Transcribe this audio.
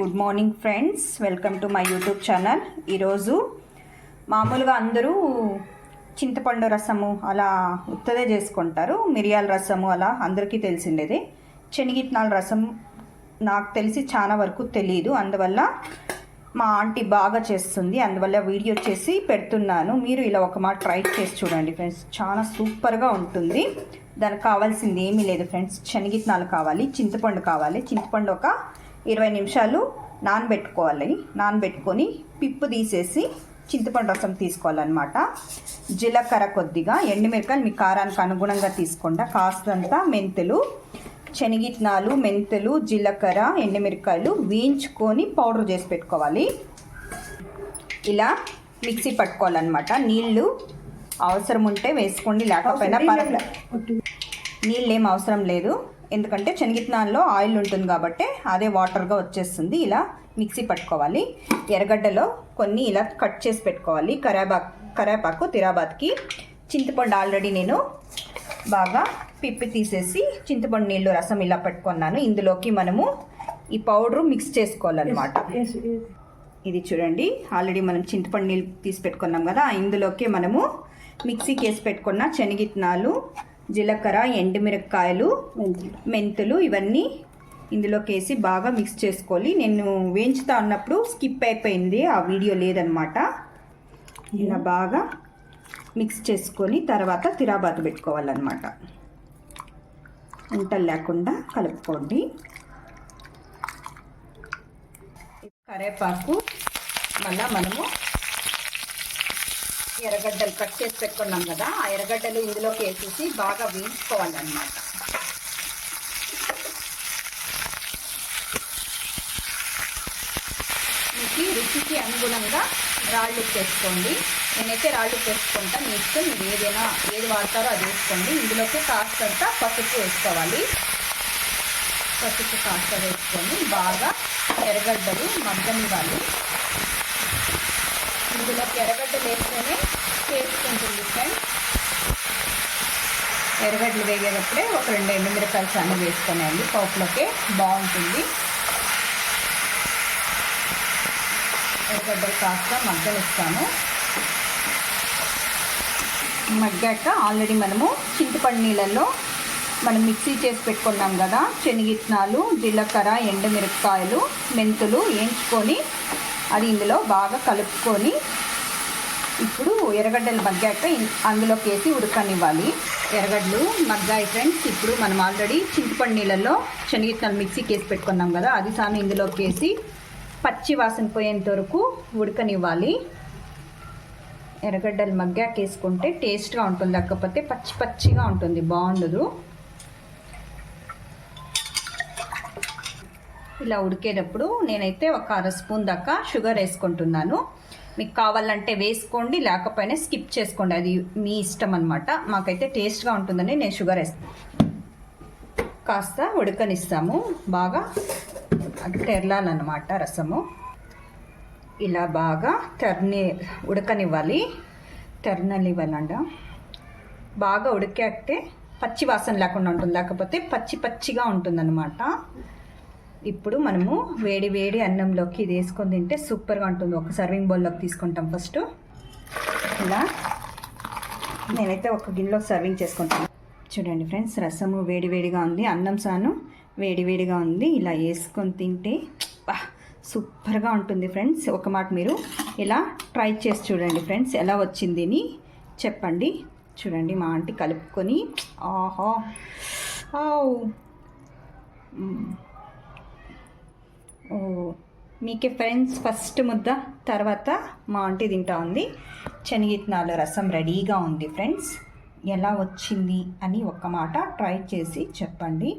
Good morning friends. Welcome to my YouTube channel. ఈరోజు మామూలుగా అందరూ చింతపండు రసము అలా ఉత్తదే చేసుకుంటారు. మిరియాల రసము అలా అందరికీ తెలిసిండేది. శనగిత్తనాల రసం నాకు తెలిసి చాలా వరకు తెలియదు అందువల్ల మా ఆంటీ బాగా చేస్తుంది. అందువల్ల వీడియో చేసి పెడుతున్నాను. మీరు ఇలా ఒక మాట ట్రై చేసి చూడండి ఫ్రెండ్స్. చాలా సూపర్గా ఉంటుంది. దానికి కావాల్సింది ఏమీ లేదు ఫ్రెండ్స్. శనగిత్నాలు కావాలి చింతపండు కావాలి. చింతపండు ఒక ఇరవై నిమిషాలు నానబెట్టుకోవాలి. నానబెట్టుకొని పిప్పు తీసేసి చింతపండు రసం తీసుకోవాలన్నమాట. జీలకర్ర కొద్దిగా ఎండుమిరకాయలు మీ కారానికి అనుగుణంగా తీసుకోండి. కాస్తంత మెంతులు శనగిత్తనాలు మెంతులు జీలకర్ర ఎండుమిరకాయలు వేయించుకొని పౌడర్ చేసి పెట్టుకోవాలి. ఇలా మిక్సీ పట్టుకోవాలన్నమాట. నీళ్ళు అవసరం ఉంటే వేసుకోండి లేకపోయినా పర్వాలేదు నీళ్ళు ఏం అవసరం లేదు. ఎందుకంటే శనగిత్తనాల్లో ఆయిల్ ఉంటుంది కాబట్టి అదే వాటర్గా వచ్చేస్తుంది. ఇలా మిక్సీ పట్టుకోవాలి. ఎర్రగడ్డలో కొన్ని ఇలా కట్ చేసి పెట్టుకోవాలి. కరేపాకు కరేపాకు తిరాబాద్కి చింతపండు ఆల్రెడీ నేను బాగా పిప్పి తీసేసి చింతపండు నీళ్ళు రసం ఇలా పెట్టుకున్నాను. ఇందులోకి మనము ఈ పౌడర్ మిక్స్ చేసుకోవాలన్నమాట. ఇది చూడండి. ఆల్రెడీ మనం చింతపండు నీళ్ళు తీసి పెట్టుకున్నాం కదా. ఇందులోకి మనము మిక్సీకి వేసి పెట్టుకున్న శనగిత్తనాలు జీలకర్ర ఎండుమిరపకాయలు మెంతులు. ఇవన్నీ ఇందులోకి వేసి బాగా మిక్స్ చేసుకోవాలి. నేను వేయించుతా అన్నప్పుడు స్కిప్ అయిపోయింది. ఆ వీడియో లేదనమాట ఇలా బాగా మిక్స్ చేసుకొని తర్వాత తిరాబాత పెట్టుకోవాలన్నమాట. ఉంటలు లేకుండా కలుపుకోండి. కరేపాకు మళ్ళా మనము ఎర్రగడ్డలు కట్ చేసి పెట్టుకున్నాం కదా ఆ ఎర్రగడ్డలు ఇందులోకి వేసేసి బాగా వేయించుకోవాలన్నమాట. మీకు రుచికి అనుగుణంగా రాళ్ళు చేసుకోండి. నేనైతే రాళ్ళు చేసుకుంటా మీ ఇష్టం మీరు ఏదైనా ఏది వాడతారో అది వేసుకోండి. ఇందులోకి కాస్తంత పసుపు వేసుకోవాలి. పసుపు కాస్త వేసుకొని బాగా ఎర్రగడ్డలు మగ్గనివ్వాలి. ఇందులో ఎర్రగడ్డలు వేస్తేనే టేస్ట్ ఉంటుంది ఫ్రెండ్స్ ఎర్రగడ్డలు వేగేటప్పుడే ఒక రెండు ఎండుమిరకాయలు సన్న వేసుకునేయండి పోపులోకి బాగుంటుంది. ఎర్రగడ్డలు కాస్త మగ్గనిస్తాను. మగ్గాక ఆల్రెడీ మనము చింతపండు నీళ్ళల్లో మనం మిక్సీ చేసి పెట్టుకున్నాం కదా శనగిత్తనాలు జీలకర్ర ఎండుమిరపకాయలు మెంతులు వేయించుకొని అది ఇందులో బాగా కలుపుకొని ఇప్పుడు ఎర్రగడ్డలు మగ్గాక అందులోకి వేసి ఉడకనివ్వాలి. ఎర్రగడ్డలు మగ్గాయి ఫ్రెండ్స్ ఇప్పుడు మనం ఆల్రెడీ చింతపండు నీళ్ళల్లో శనగిత్తనాలు మిక్సీకి వేసి పెట్టుకున్నాం కదా అది సామి ఇందులోకి వేసి పచ్చి వాసన పోయేంత వరకు ఉడకనివ్వాలి. ఎర్రగడ్డలు మగ్గాక వేసుకుంటే టేస్ట్గా ఉంటుంది లేకపోతే పచ్చి పచ్చిగా ఉంటుంది బాగుండదు. ఇలా ఉడికేటప్పుడు నేనైతే ఒక అర స్పూన్ దాకా షుగర్ వేసుకుంటున్నాను. మీకు కావాలంటే వేసుకోండి లేకపోయినా స్కిప్ చేసుకోండి. అది మీ ఇష్టం అనమాట మాకైతే టేస్ట్గా ఉంటుందని నేను షుగర్ వేస్తాను కాస్త ఉడకనిస్తాము. బాగా తెరలాలన్నమాట రసము. ఇలా బాగా తెరని ఉడకనివ్వాలి. తెరననివ్వాలండ బాగా ఉడికాకే పచ్చి వాసన లేకుండా ఉంటుంది. లేకపోతే పచ్చి పచ్చిగా ఉంటుందన్నమాట. ఇప్పుడు మనము వేడి వేడి అన్నంలోకి ఇది వేసుకొని తింటే సూపర్గా ఉంటుంది. ఒక సర్వింగ్ బౌల్లోకి తీసుకుంటాం ఫస్ట్ ఇలా. నేనైతే ఒక గిన్నెలో సర్వింగ్ చేసుకుంటాను. చూడండి ఫ్రెండ్స్ రసము వేడి వేడిగా ఉంది అన్నం సాను వేడి వేడిగా ఉంది. ఇలా వేసుకొని తింటే సూపర్గా ఉంటుంది ఫ్రెండ్స్ ఒక మాట మీరు ఇలా ట్రై చేసి చూడండి ఫ్రెండ్స్ ఎలా వచ్చింది అని చెప్పండి. చూడండి మా ఆంటీ కలుపుకొని ఆహా ఆవ్. మీకే ఫ్రెండ్స్ ఫస్ట్ ముద్ద తర్వాత మా ఆంటీ తింటా ఉంది. శనగిత్తనాల రసం రెడీగా ఉంది ఫ్రెండ్స్. ఎలా వచ్చింది అని ఒక మాట ట్రై చేసి చెప్పండి.